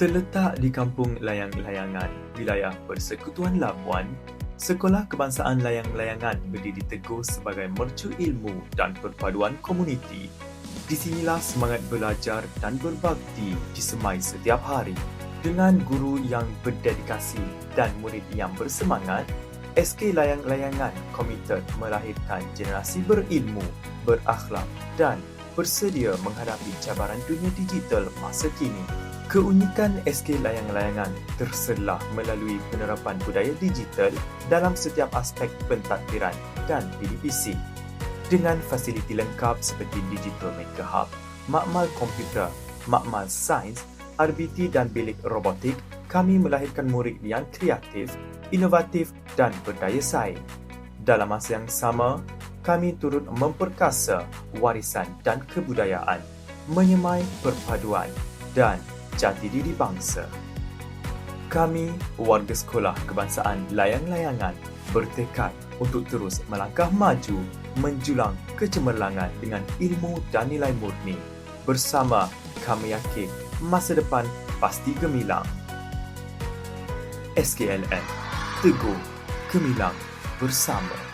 Terletak di Kampung Layang-Layangan, wilayah Persekutuan Labuan, Sekolah Kebangsaan Layang-Layangan berdiri teguh sebagai mercu ilmu dan perpaduan komuniti. Di sinilah semangat belajar dan berbakti disemai setiap hari. Dengan guru yang berdedikasi dan murid yang bersemangat, SK Layang-Layangan komited melahirkan generasi berilmu, berakhlak dan bersedia menghadapi cabaran dunia digital masa kini. Keunikan SK Layang-Layangan terselah melalui penerapan budaya digital dalam setiap aspek pentadbiran dan PDPC. Dengan fasiliti lengkap seperti Digital Maker Hub, makmal komputer, makmal sains, RBT dan bilik robotik, kami melahirkan murid yang kreatif, inovatif dan berdaya saing. Dalam masa yang sama, kami turut memperkasa warisan dan kebudayaan, menyemai perpaduan dan jati diri bangsa. Kami, warga sekolah kebangsaan layang-layangan, bertekad untuk terus melangkah maju menjulang kecemerlangan dengan ilmu dan nilai murni. Bersama, kami yakin masa depan pasti gemilang. SKLN, Teguh, Gemilang, Bersama.